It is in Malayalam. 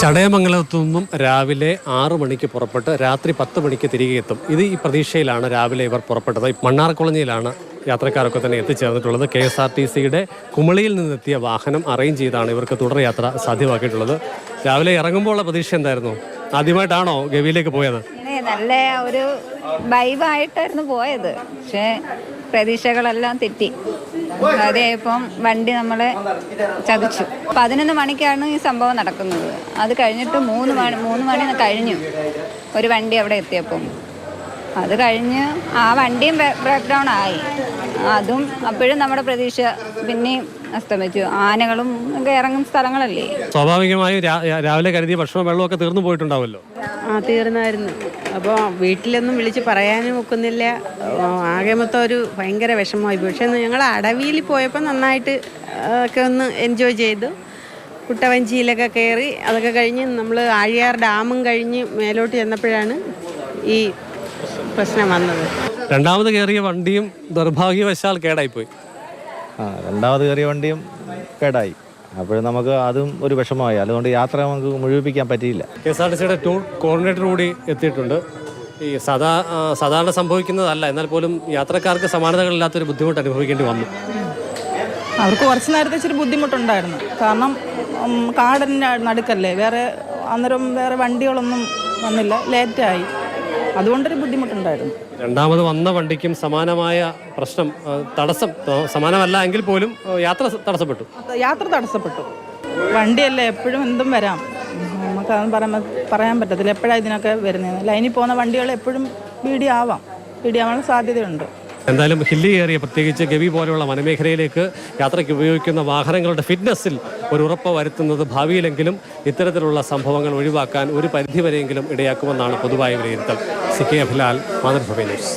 ചടയമംഗലത്തു നിന്നും രാവിലെ ആറു മണിക്ക് പുറപ്പെട്ട് രാത്രി പത്ത് മണിക്ക് തിരികെ എത്തും. ഇത് ഈ പ്രതീക്ഷയിലാണ് രാവിലെ ഇവർ പുറപ്പെട്ടത്. മണ്ണാർക്കുളഞ്ഞിയിലാണ് യാത്രക്കാരൊക്കെ തന്നെ എത്തിച്ചേർന്നിട്ടുള്ളത്. കെ എസ് ആർ ടി സിയുടെ കുമളിയിൽ നിന്നെത്തിയ വാഹനം അറേഞ്ച് ചെയ്താണ് ഇവർക്ക് തുടർയാത്ര സാധ്യമാക്കിയിട്ടുള്ളത്. രാവിലെ ഇറങ്ങുമ്പോൾ ഉള്ള പ്രതീക്ഷ എന്തായിരുന്നു? ആദ്യമായിട്ടാണോ ഗവിയിലേക്ക് പോയത്? നല്ല ഒരു വൈബായിട്ടായിരുന്നു പോയത്. പക്ഷേ പ്രതീക്ഷകളെല്ലാം തെറ്റി. അതെ ഇപ്പം വണ്ടി നമ്മളെ ചതിച്ചു. പതിനൊന്ന് മണിക്കാണ് ഈ സംഭവം നടക്കുന്നത്. അത് കഴിഞ്ഞിട്ട് മൂന്ന് മണി മൂന്ന് മണി കഴിഞ്ഞു. ഒരു വണ്ടി അവിടെ എത്തിയപ്പം. അത് കഴിഞ്ഞ് ആ വണ്ടിയും ബ്രേക്ക് ഡൗൺ ആയി. അതും അപ്പോഴും നമ്മുടെ പ്രതീക്ഷ പിന്നെയും അസ്തമിച്ചു. ആനകളും ഒക്കെ ഇറങ്ങുന്ന സ്ഥലങ്ങളല്ലേ? സ്വാഭാവികമായും രാവിലെ കരുതിയ ഭക്ഷണം വെള്ളമൊക്കെ തീർന്നു പോയിട്ടുണ്ടാവല്ലോ ആ തീർന്നായിരുന്നു. അപ്പോൾ വീട്ടിലൊന്നും വിളിച്ച് പറയാനും ഒക്കുന്നില്ല. ആകെ മൊത്തം ഒരു ഭയങ്കര വിഷമമായി പക്ഷെ പക്ഷേ ഞങ്ങൾ അടവിയിൽ പോയപ്പോൾ നന്നായിട്ട് ഒക്കെ ഒന്ന് എൻജോയ് ചെയ്തു. കുട്ടവഞ്ചിയിലൊക്കെ കയറി അതൊക്കെ കഴിഞ്ഞ് നമ്മൾ ആഴിയാർ ഡാമും കഴിഞ്ഞ് മേലോട്ട് ചെന്നപ്പോഴാണ് ഈ പ്രശ്നം വന്നത്. രണ്ടാമത് കയറിയ വണ്ടിയും ദൗർഭാഗ്യവശാൽ കേടായിപ്പോയി. ആ രണ്ടാമത് കയറിയ വണ്ടിയും കേടായി. അപ്പോഴും നമുക്ക് അതും ഒരു വിഷമമായി. അതുകൊണ്ട് യാത്ര നമുക്ക് മുഴുവിപ്പിക്കാൻ പറ്റിയില്ല. കെ എസ് ആർ ടി സിയുടെ ടൂർ കോർഡിനേറ്റർ കൂടി എത്തിയിട്ടുണ്ട്. ഈ സാധാ സാധാരണ സംഭവിക്കുന്നതല്ല. എന്നാൽ പോലും യാത്രക്കാർക്ക് സമാനതകളില്ലാത്തൊരു ബുദ്ധിമുട്ട് അനുഭവിക്കേണ്ടി വന്നു. അവർക്ക് കുറച്ച് നേരത്തെ ഇച്ചിരി ബുദ്ധിമുട്ടുണ്ടായിരുന്നു. കാരണം കാടിന്റെ നടുക്കല്ലേ? വേറെ അന്നേരം വേറെ വണ്ടികളൊന്നും വന്നില്ല. ലേറ്റായി. അതുകൊണ്ടൊരു ബുദ്ധിമുട്ടുണ്ടായിരുന്നു. രണ്ടാമത് വന്ന വണ്ടിക്കും സമാനമായ പ്രശ്നം തടസ്സം സമാനമല്ല എങ്കിൽ പോലും യാത്ര തടസ്സപ്പെട്ടു. യാത്ര തടസ്സപ്പെട്ടു. വണ്ടിയല്ലേ എപ്പോഴും എന്തും വരാം. നമുക്ക് അതൊന്നും പറയാൻ പറയാൻ പറ്റത്തില്ല. എപ്പോഴാണ് ഇതിനൊക്കെ വരുന്നത് ലൈനിൽ പോകുന്ന വണ്ടികൾ എപ്പോഴും പീഡിയാവാം. ബീഡി സാധ്യതയുണ്ട്. എന്തായാലും ഹില്ലി ഏറിയ പ്രത്യേകിച്ച് ഗവി പോലെയുള്ള വനമേഖലയിലേക്ക് യാത്രയ്ക്ക് ഉപയോഗിക്കുന്ന വാഹനങ്ങളുടെ ഫിറ്റ്നസ്സിൽ ഒരു ഉറപ്പ് വരുത്തുന്നത് ഭാവിയിലെങ്കിലും ഇത്തരത്തിലുള്ള സംഭവങ്ങൾ ഒഴിവാക്കാൻ ഒരു പരിധിവരെയെങ്കിലും ഇടയാക്കുമെന്നാണ് പൊതുവായ വിലയിരുത്തൽ. C K Filal Mathrubhumi news.